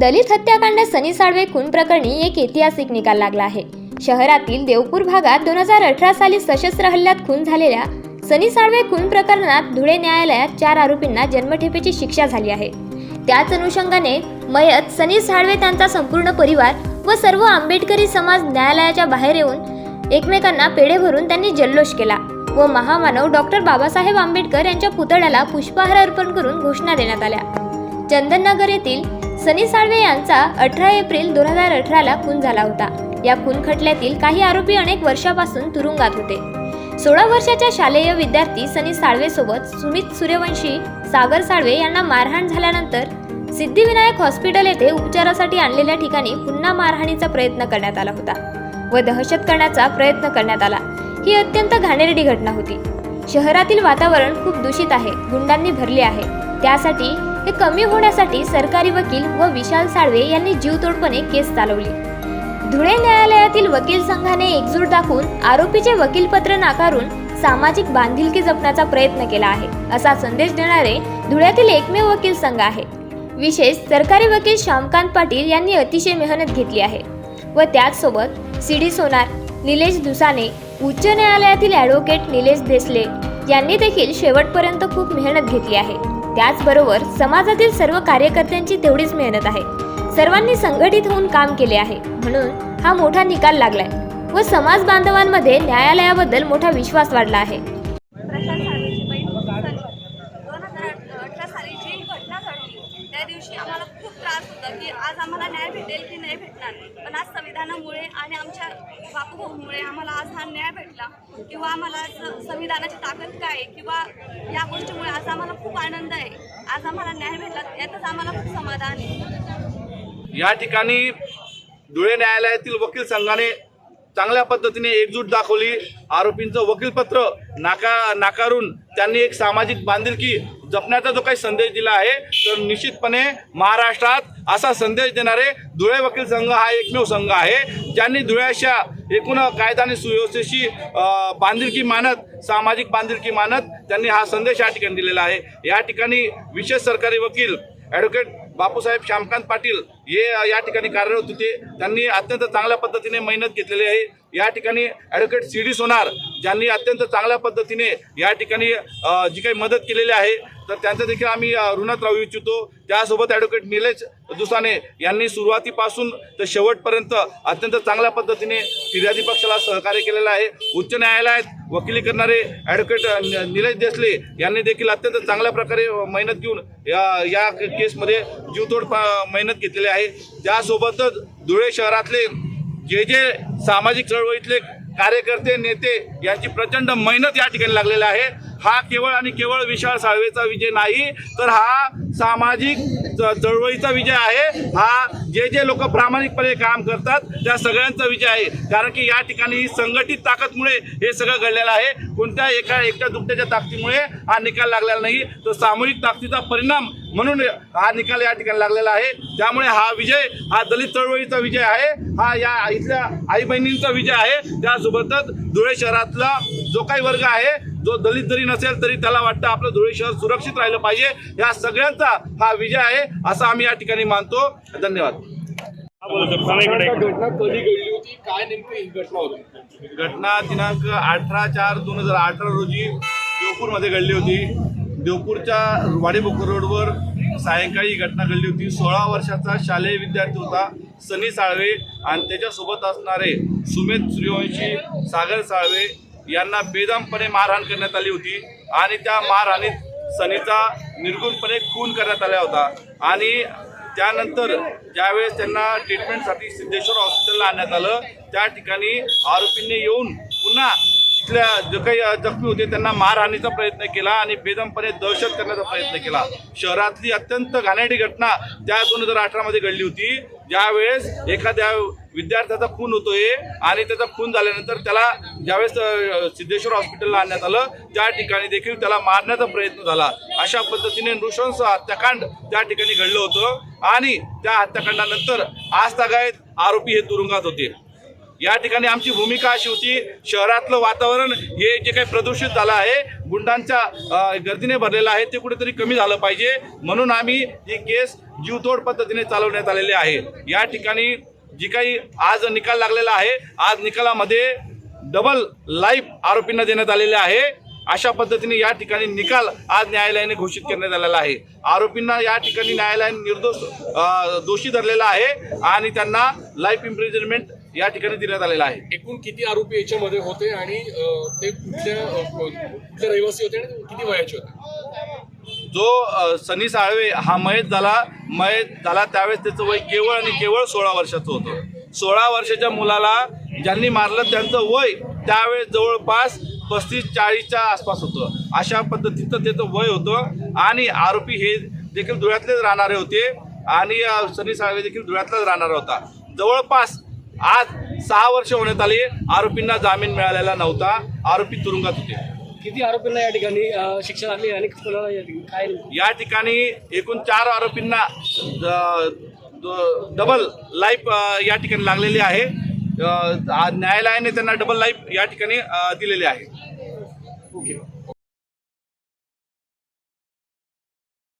दलित हत्याकांड सनी साळवे खून प्रकरणी एक ऐतिहासिक निकाल लागला आहे. शहरातील देवपूर भागात दोन हजार अठरा साली सशस्त्र हल्ल्यात खून झालेल्या सनी साळवे खून प्रकरणात धुळे न्यायालयात चार आरोपींना जन्मठेपेची शिक्षा झाली आहे. त्याच अनुषंगाने मयत सनी साळवे त्यांचा संपूर्ण परिवार व सर्व आंबेडकरी समाज न्यायालयाच्या बाहेर येऊन एकमेकांना पेढे भरून त्यांनी जल्लोष केला व महामानव डॉक्टर बाबासाहेब आंबेडकर यांच्या पुतळ्याला पुष्पहार अर्पण करून घोषणा देण्यात आल्या. चंदननगर येथील सनी साळवे यांचा अठरा एप्रिल दोन हजार अठराला खून झाला होता. या खून खटल्यातील काही आरोपी अनेक वर्षापासून तुरुंगात होते. सोळा वर्षाच्या शालेय विद्यार्थी सनी साळवे सोबत सुमित सूर्यवंशी सागर साळवे यांना मारहाण झाल्यानंतर सिद्धिविनायक हॉस्पिटल येथे उपचारासाठी आणलेल्या ठिकाणी पुन्हा मारहाणीचा प्रयत्न करण्यात आला होता व दहशत करण्याचा प्रयत्न करण्यात आला. ही अत्यंत घाणेरडी घटना होती. शहरातील वातावरण खूप दूषित आहे. गुंडांनी भरले आहे. त्यासाठी हे कमी होण्यासाठी सरकारी वकील व विशाल साळवे यांनी जीवतोडपणे केस चालवली. धुळे न्यायालयातील वकील संघाने एकजूट दाखवून आरोपीचे वकीलपत्र नाकारून सामाजिक बांधिलकी जपण्याचा प्रयत्न केला आहे असा संदेश देणारे धुळ्यातील एकमेव वकील संघ आहे. विशेष सरकारी वकील श्यामकांत पाटील यांनी अतिशय मेहनत घेतली आहे व त्याचसोबत सी डी सोनार निलेश दुसाने उच्च न्यायालयातील ॲडव्होकेट निलेश देसले यांनी देखील शेवटपर्यंत खूप मेहनत घेतली आहे. त्याचबरोबर समाजातील सर्व कार्यकर्त्यांची तेवढीच मेहनत आहे. सर्वांनी संघटित होऊन काम केले आहे. म्हणून हा मोठा निकाल लागलाय व समाज बांधवांमध्ये न्यायालयाबद्दल मोठा विश्वास वाढला आहे प्रशांत साळवेची बहीण सनी दोन हजार अठरा साली जी घटना घडली त्या दिवशी आम्हाला खूप त्रास होतं की आज आम्हाला न्याय भेटेल की नाही भेटणार पण आज संविधानामुळे आणि आमच्या बापूभाऊमुळे आम्हाला आज हा न्याय भेटला. किंवा आम्हाला संविधानाची ताकद काय किंवा या गोष्टीमुळे आज आम्हाला खूप आनंद आहे. आज आम्हाला न्याय भेटला. यातच आम्हाला खूप समाधान आहे. या ठिकाणी धुळे न्यायालयातील वकील संघाने चांगल्या पद्धतीने एकजूट दाखवली. आरोपींचं वकीलपत्र नाका नाकारून त्यांनी एक सामाजिक बांधिलकी जपण्याचा जो काही संदेश दिला आहे तर निश्चितपणे महाराष्ट्रात असा संदेश देणारे धुळे वकील संघ हा एकमेव संघ आहे. ज्यांनी धुळ्याच्या एकूण कायदा आणि सुव्यवस्थेशी बांधिलकी मानत सामाजिक बांधिलकी मानत त्यांनी हा संदेश या ठिकाणी दिलेला आहे. या ठिकाणी विशेष सरकारी वकील ॲडव्होकेट बापूसाहेब श्यामकांत पाटील हे या ठिकाणी कार्यरत होते. त्यांनी अत्यंत चांगल्या पद्धतीने मेहनत घेतलेली आहे. या ठिकाणी ॲडव्होकेट सी डी सोनार ज्यांनी अत्यंत चांगल्या पद्धतीने या ठिकाणी जी काही मदत केलेली आहे तर त्यांचं देखील आम्ही ऋणात राहू इच्छितो. त्यासोबत ॲडव्होकेट निलेश दुसाने यांनी सुरुवातीपासून तर शेवटपर्यंत अत्यंत चांगल्या पद्धतीने फिर्यादी पक्षाला सहकार्य केलेलं आहे. उच्च न्यायालयात वकिली करणारे ॲडव्होकेट निलेश देसले यांनी देखील अत्यंत चांगल्या प्रकारे मेहनत घेऊन या या केसमध्ये जीवतोड मेहनत घेतलेली आहे. त्यासोबतच धुळे शहरातले जे जे सामाजिक चळवळीतले कार्यकर्ते नेते यांची प्रचंड मेहनत या ठिकाणी लागलेली आहे. हा केवळ आणि केवळ विशाल साळवेचा विजय नाही तर हा सामाजिक च- चळवळीचा विजय आहे. हा जे जे लोक प्रामाणिकपणे काम करतात त्या सगळ्यांचा विजय आहे. कारण की या ठिकाणी संघटित ताकदमुळे हे सगळं घडलेलं आहे. कोणत्या एका एकट्या दुकट्याच्या ताकदीमुळे हा निकाल लागलेला नाही. तर सामूहिक ताकदीचा परिणाम म्हणून हा निकाल या ठिकाणी लागलेला आहे. त्यामुळे हा विजय हा दलित चळवळीचा विजय आहे. हा या इथल्या आई बहिणींचा विजय आहे. त्यासोबतच धुळे शहरातला जो काही वर्ग आहे जो दलित जरी नसेल तरी त्याला वाटतं आपलं धुळे शहर सुरक्षित राहिलं पाहिजे. या सगळ्यांचा हा विजय आहे असं आम्ही या ठिकाणी मानतो. धन्यवाद. घटना कधी घडली होती काय नेमकी घटना होती घटना दिनांक अठरा चार दोन हजार अठरा रोजी देवपूरमध्ये घडली होती. देवपूरच्या वाडीबोकर रोडवर सायंकाळी घटना घडली होती. सोळा वर्षाचा शालेय विद्यार्थी होता सनी साळवे आणि त्याच्यासोबत असणारे सुमेध सूर्यवंशी सागर साळवे यांना बेदमपणे मारहाण करण्यात आली होती आणि त्या मारहाणीत सनीचा निर्गुणपणे खून करण्यात आला होता. आणि त्यानंतर ज्यावेळेस त्यांना ट्रीटमेंटसाठी सिद्धेश्वर हॉस्पिटलला आणण्यात आलं त्या ठिकाणी आरोपींनी येऊन पुन्हा तिथल्या जे काही जखमी होते त्यांना मारहाणीचा प्रयत्न केला आणि बेदमपणे दहशत करण्याचा प्रयत्न केला. शहरातली अत्यंत घाणेरडी घटना त्या दोन हजार अठरामध्ये घडली होती. ज्यावेळेस एखाद्या विद्यार्थ्याचा खून होतोय आणि त्याचा खून झाल्यानंतर त्याला ज्यावेळेस सिद्धेश्वर हॉस्पिटलला आणण्यात आलं त्या ठिकाणी देखील त्याला मारण्याचा प्रयत्न झाला. अशा पद्धतीने नृशंस हत्याकांड त्या ठिकाणी घडलं होतं आणि त्या हत्याकांडानंतर आज तागायत आरोपी हे तुरुंगात होते. या ठिकाणी आमची भूमिका अशी होती शहरातलं वातावरण हे जे काही प्रदूषित झालं आहे गुंडांच्या गर्दीने भरलेलं आहे ते कुठेतरी कमी झालं पाहिजे. म्हणून आम्ही ही केस जीवतोड पद्धतीने चालवण्यात आलेली आहे. या ठिकाणी जी काही आज निकाल लागलेला आहे आज निकालामध्ये डबल लाईफ आरोपींना देण्यात आलेले आहे. अशा पद्धतीने या ठिकाणी निकाल आज न्यायालयाने घोषित करण्यात आलेला आहे. आरोपींना या ठिकाणी न्यायालयाने निर्दोष दोषी धरलेला आहे आणि त्यांना लाईफ इम्प्रिजनमेंट या ठिकाणी देण्यात आलेला आहे. एकूण किती आरोपी याच्यामध्ये होते आणि अं, ते कुठल्या अं, कुठले रहिवासी होते आणि किती वयाचे होते? जो अ, सनी साळवे हा मयत झाला मयत झाला त्यावेळेस त्याचं वय केवळ आणि केवळ सोळा वर्षाचं होतं. सोळा वर्षाच्या मुलाला ज्यांनी मारलं त्यांचं वय त्यावेळेस जवळपास पस्तीस चाळीसच्या आसपास होतं. अशा पद्धतीचं त्याचं वय होतं आणि आरोपी हे देखील धुळ्यातलेच राहणारे होते आणि अ, सनी साळवे देखील धुळ्यातलाच राहणारा होता. जवळपास आज सहा वर्ष होण्यात आली. आरोपींना जामीन मिळालेला नव्हता. आरोपी तुरुंगात होते. किती आरोपींना या ठिकाणी शिक्षा लागली आणि कोणाला या ठिकाणी काय? या ठिकाणी एकूण चार आरोपींना द- डबल लाईफ या ठिकाणी लागलेली आहे. अ, न्यायालयाने त्यांना डबल लाईफ या ठिकाणी अ, दिलेली आहे. ओके.